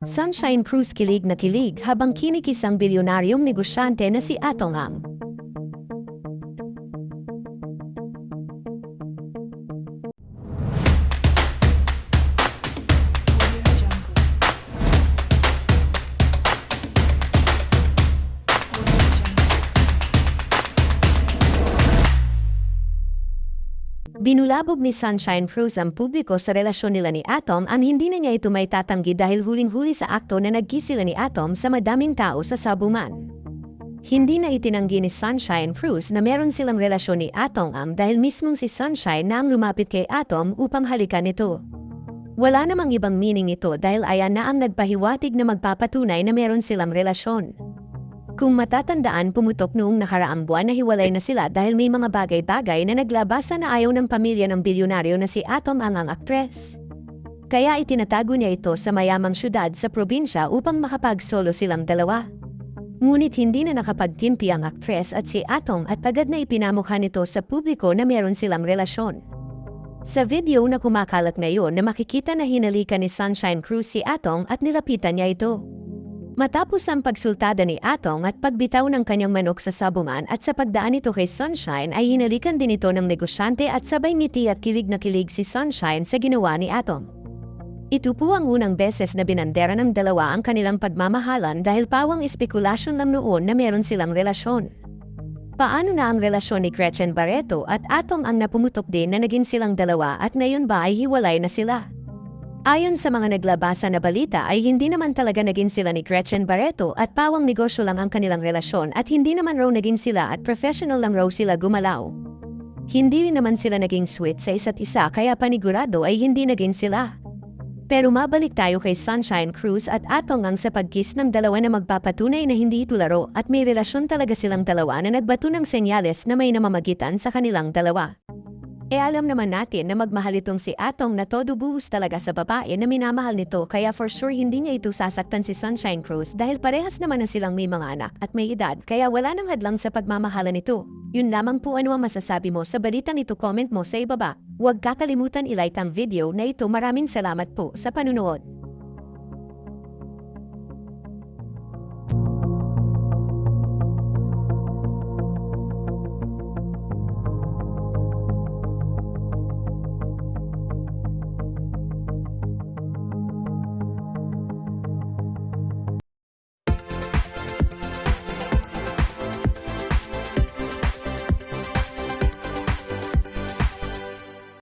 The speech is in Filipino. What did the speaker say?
Sunshine Cruz kilig na kilig habang kinikis ang bilyonaryong negosyante na si Atong Ang. Binulabog ni Sunshine Cruz ang publiko sa relasyon nila ni Atom ang hindi na niya ito may tatanggi dahil huling-huli sa akto na nagkiss sila ni Atom sa madaming tao sa sabuman. Hindi na itinanggi ni Sunshine Cruz na meron silang relasyon ni Atom Am dahil mismong si Sunshine na ang lumapit kay Atom upang halikan ito. Wala namang ibang meaning ito dahil ayan na ang nagpahiwatig na magpapatunay na meron silang relasyon. Kung matatandaan pumutok noong nakaraang buwan na hiwalay na sila dahil may mga bagay-bagay na naglabasa na ayaw ng pamilya ng bilyonaryo na si Atom ang ang aktres. Kaya itinatago niya ito sa mayamang syudad sa probinsya upang makapag-solo silang dalawa. Ngunit hindi na nakapagtimpi ang aktres at si Atom at agad na ipinamukha nito sa publiko na meron silang relasyon. Sa video na kumakalat ngayon na makikita na hinalikan ni Sunshine Cruz si Atong at nilapitan niya ito. Matapos ang pagsultada ni Atong at pagbitaw ng kanyang manok sa sabungan at sa pagdaan nito kay Sunshine ay hinalikan din ito ng negosyante at sabay ngiti at kilig na kilig si Sunshine sa ginawa ni Atong. Ito po ang unang beses na binandera ng dalawa ang kanilang pagmamahalan dahil pawang espekulasyon lang noon na meron silang relasyon. Paano na ang relasyon ni Gretchen Barreto at Atong ang napumutok din na naging silang dalawa at ngayon ba ay hiwalay na sila? Ayon sa mga naglabasa na balita ay hindi naman talaga naging sila ni Gretchen Barreto at pawang negosyo lang ang kanilang relasyon at hindi naman raw naging sila at professional lang raw sila gumalaw. Hindi rin naman sila naging sweet sa isa't isa kaya panigurado ay hindi naging sila. Pero mabalik tayo kay Sunshine Cruz at Atong ang sa pagkiss ng dalawa na magpapatunay na hindi ito laro at may relasyon talaga silang dalawa na nagbato ng senyales na may namamagitan sa kanilang dalawa. E alam naman natin na magmahal itong si Atong na todo buhos talaga sa babae na minamahal nito kaya for sure hindi niya ito sasaktan si Sunshine Cruz dahil parehas naman na silang may mga anak at may edad kaya wala nang hadlang sa pagmamahalan nito. Yun lamang po ano ang masasabi mo sa balitang ito comment mo sa ibaba. Huwag kakalimutan ilike ang video na ito maraming salamat po sa panunood.